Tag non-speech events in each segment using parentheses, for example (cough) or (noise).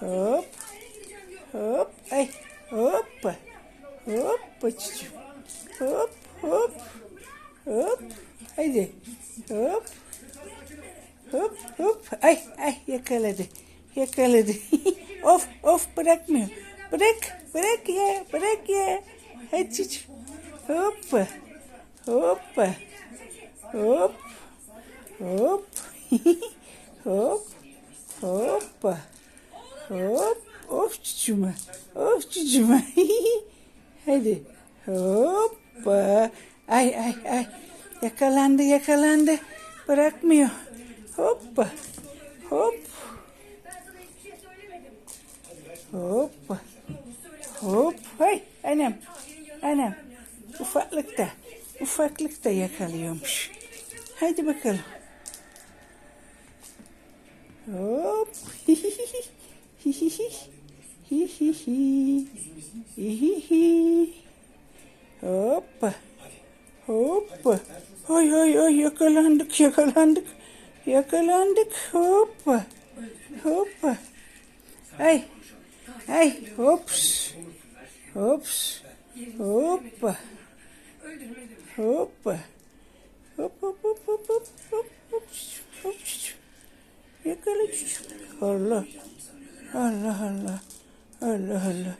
Hop. Hop. Ay. Hop. Hop çocuğum. Hop hop. Hop. Haydi. Hop. Hop hop. Ay ay yakaladı. Yakaladı. of of bırakmıyor. Bırak. Bırak ya. Bırak ya. Hadi çocuğum. Hop. Hop. Hop. Hop. hop. Hop. Hop. Of çocuğuma. Of çocuğuma. (laughs) Hadi. Hoppa. Ay ay ay. Yakalandı yakalandı. Bırakmıyor. Hoppa. Hop. Hoppa. Hop. Hay anam. Anam. Ufaklıkta. Ufaklıkta yakalıyormuş. Hadi bakalım. Hop. (laughs) Hoppa. Hoppa. Ay ay ay yakalandık yakalandık. Yakalandık. Hoppa. Hoppa. Ay. Ay hops. Hops. Hoppa. Hoppa. Hop hop hop hop hop hop hop hop Yakala çocuğum. Allah. Allah Allah. Allah Allah.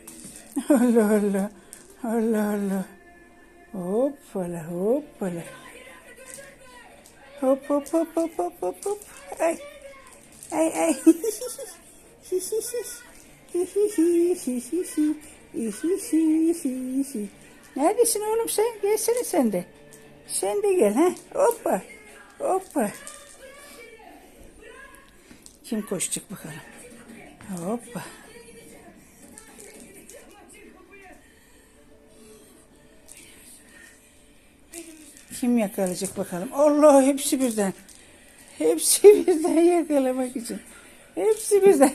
Allah Allah. Allah Allah. Hoppala hoppala. Hop hop hop hop hop hop hop. Ay. Ay ay. Neredesin oğlum sen? Gelsene sen de. Sen de gel ha. Hoppa. Hoppa. Kim koşacak bakalım. Hoppa. Kim yakalayacak bakalım. Allah hepsi birden. Hepsi (laughs) birden yakalamak için. Hepsi birden.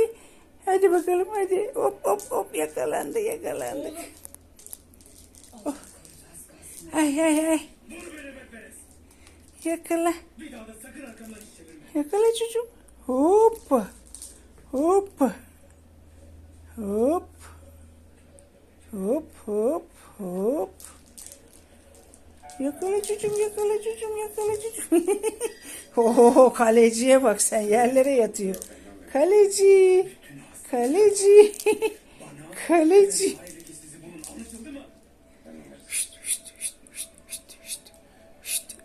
(laughs) hadi bakalım hadi. Hop hop hop yakalandı yakalandık. Oh. Ay ay ay. Yakala. Yakala çocuğum. Hoppa. Hoppa. Hop. Hop hop hop. Yakala çocuğum yakala çocuğum yakala çocuğum. (laughs) Oho kaleciye bak sen yerlere yatıyor. Kaleci. Kaleci. (laughs) Kaleci.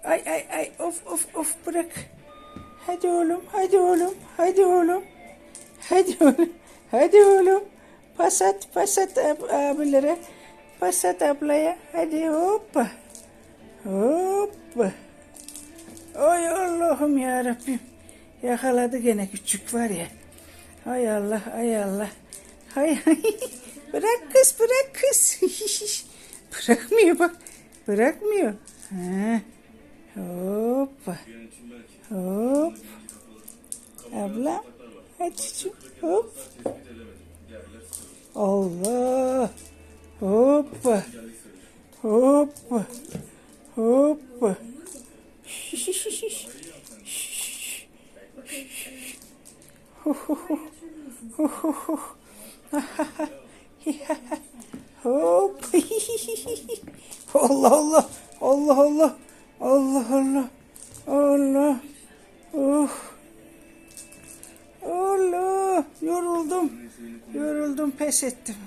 Ay ay ay of of of bırak. Hadi oğlum hadi oğlum hadi oğlum. Hadi oğlum hadi oğlum. Pas at pas at ab- abilere. Pas ablaya. Hadi hoppa. Hoppa. Ay Allah'ım ya Rabbim. Yakaladı gene küçük var ya. Ay Allah ay Allah. Hay hay. (laughs) Bırak kız bırak kız. (laughs) Bırakmıyor bak. Bırakmıyor. Ha. Hoppa. Hop. Abla. Çocuğum. Hop. Allah. Hoppa. Hoppa. Hoppa. Hop. Allah Allah. Allah Allah. Allah Allah. Allah. Oh. Yoruldum. Yoruldum pes ettim.